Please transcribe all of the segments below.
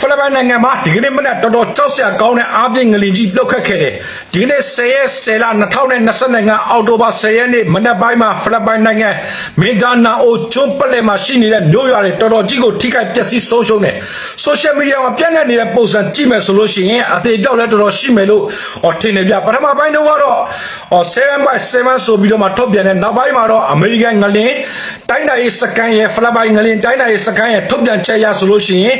ဖိလစ်ပိုင်နိုင်ငံမှာဒီကနေ့မနက်တော်တော်ကြောက်စရာကောင်းတဲ့အားပြင်းငလင်ကြီးလှုပ်ခတ်ခဲ့တယ်ဒီကနေ့10ရက်10လ2025အောက်တိုဘာ10ရက်နေ့မနက်ပိုင်းမှာဖိလစ်ပိုင်နိုင်ငံမင်ဒါနာအိုကျွန်းပလက်မှာရှိနေတဲ့မြို့ရွာတွေတော်တော်ကြီးကိုထိခိုက်ပျက်စီးဆုံးရှုံးတယ်ဆိုရှယ်မီဒီယာမှာပြန့်နှံ့နေတဲ့ပုံစံကြည့်မယ်ဆိုလို့ရှိရင်အသေးပြောက်လည်းတော်တော်ရှိမယ်လို့ဟောထင်တယ်ဗျပထမပိုင်းတော့ကတော့ဟော7 by 7ဆိုပြီးတော့မှထုတ်ပြန်တယ်နောက်ပိုင်းမှာတော့အမေရိကန်ငလင်တိုင်းတိုင်းစကန်ရဲ့ဖိလစ်ပိုင်ငလင်တိုင်းတိုင်းစကန်ရဲ့ထုတ်ပြန်ချက်ရဆိုလို့ရှိရင်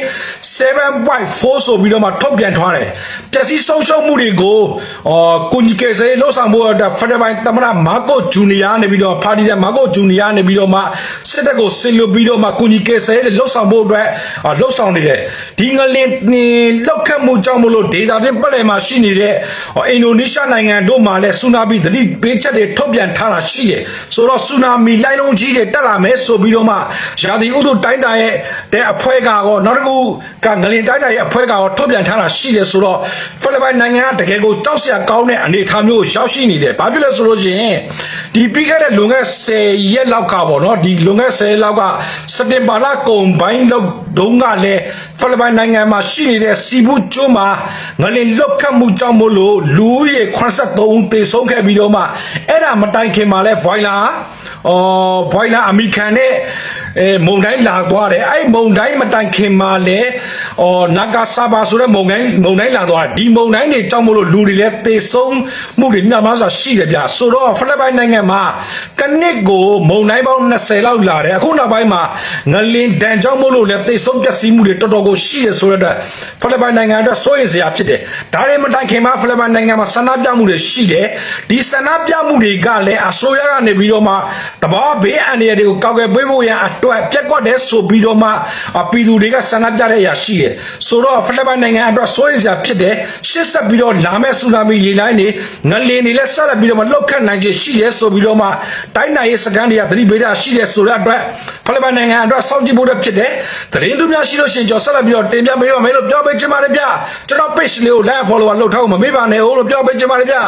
7.4ဆိုပြီးတော့မှထုတ်ပြန်ထားတယ်ပျက်စီးဆုံးရှုံးမှုတွေကိုအော်ကိုကြီးကယ်ဆယ်လှုပ်ဆောင်ဖို့အတွက်ဖက်ဒရယ်သမ္မတမာကိုဂျူနီယာနေပြီးတော့ပါတီတဲ့မာကိုဂျူနီယာနေပြီးတော့မှစစ်တပ်ကိုဆင်လွတ်ပြီးတော့မှကိုကြီးကယ်ဆယ်လှုပ်ဆောင်ဖို့အတွက်အော်လှုပ်ဆောင်နေတယ်ဒီငလင်နေလောက်ခတ်မှုကြောင့်မလို့ဒေတာတွင်ပတ်လည်မှာရှိနေတဲ့ဟောအင်ဒိုနီးရှားနိုင်ငံတို့မှာလည်းဆူနာမီသတိပေးချက်တွေထုတ်ပြန်ထားတာရှိတယ်ဆိုတော့ဆူနာမီလိုင်းလုံးကြီးတွေတက်လာမယ်ဆိုပြီးတော့မှရာသီဥတုတိုင်းတာရဲ့တဲ့အဖွဲ့ကတော့နောက်တစ်ခုကငလင်တိုင်းတာရဲ့အဖွဲ့ကတော့ထုတ်ပြန်ထားတာရှိတယ်ဆိုတော့ဖိလစ်ပိုင်နိုင်ငံကတကယ်ကိုတောက်ဆရာကောင်းတဲ့အနေအထားမျိုးကိုရောက်ရှိနေတယ်ဘာဖြစ်လဲဆိုလို့ရှိရင်ဒီပြီးခဲ့တဲ့လွန်ခဲ့10ရက်လောက်ကပေါ့နော်ဒီလွန်ခဲ့10ရက်လောက်ကစက်တင်ဘာလကုန်ပိုင်းလောက်တုန်းကလည်းဖိလစ်ပိုင်နိုင်ငံမှာရှိနေတဲ့စီဘူးကျွန်းမှာငလင်လွတ်ခတ်မှုကြောင့်မို့လို့လူဦးရေ83ဦးသေဆုံးခဲ့ပြီးတော့မှအဲ့ဒါမတိုင်ခင်မှာလဲဗိုင်လာအော်ဘွိုင်လာအမိခံနဲ့ အဲမုံတိုင်းလာသွားတယ်အဲ့မုံတိုင်းမတိုင်ခင်မှာလဲအော်နာဂါဆာဘာဆိုတဲ့မုံတိုင်းမုံတိုင်းလာသွားတယ်ဒီမုံတိုင်းတွေကြောင့်မလို့လူတွေလဲသေဆုံးမှုတွေများများစွာရှိတယ်ဗျဆိုတော့ဖိလစ်ပိုင်နိုင်ငံမှာကနစ်ကိုမုံတိုင်းပေါင်း20လောက်လာတယ်အခုနောက်ပိုင်းမှာငလင်ဒဏ်ကြောင့်မလို့လဲသေဆုံးပျက်စီးမှုတွေတော်တော်ကိုရှိတယ်ဆိုတော့ဖိလစ်ပိုင်နိုင်ငံအတွက်စိုးရိမ်စရာဖြစ်တယ်ဒါတွေမတိုင်ခင်မှာဖိလစ်ပိုင်နိုင်ငံမှာဆန္ဒပြမှုတွေရှိတယ်ဒီဆန္ဒပြမှုတွေကလည်းအစိုးရကနေပြီးတော့မှတဘာဘေးအန္တရာယ်တွေကိုကောက်ွယ်ပေးဖို့ရန်အတွက်ပြက်ကွက်တယ်ဆိုပြီးတော့မှအပြည်သူတွေကဆန္ဒပြတဲ့အရာရှိတယ်ဆိုတော့ဖိလစ်ပိုင်နိုင်ငံအတွက်စိုးရိမ်စရာဖြစ်တယ်ရှစ်ဆက်ပြီးတော့လာမဲ့ဆူနာမီရေလိုင်းတွေငလင်တွေလည်းဆက်လက်ပြီးတော့မှလောက်ခတ်နိုင်ခြေရှိတယ်ဆိုပြီးတော့မှတိုင်းနိုင်ရေးစကန်တွေကသတိပေးတာရှိတယ်ဆိုတဲ့အတွက်ဖိလစ်ပိုင်နိုင်ငံအတွက်စောင့်ကြည့်ဖို့အတွက်ဖြစ်တယ်သတင်းသူများရှိလို့ရှိရင်ကျွန်တော်ဆက်လက်ပြီးတော့တင်ပြပေးပါမယ်လို့ပြောပေးချင်ပါတယ်ဗျကျွန်တော် page လေးကို like follow လုပ်ထားဖို့မမေ့ပါနဲ့ဟုတ်လို့ပြောပေးချင်ပါတယ်ဗျ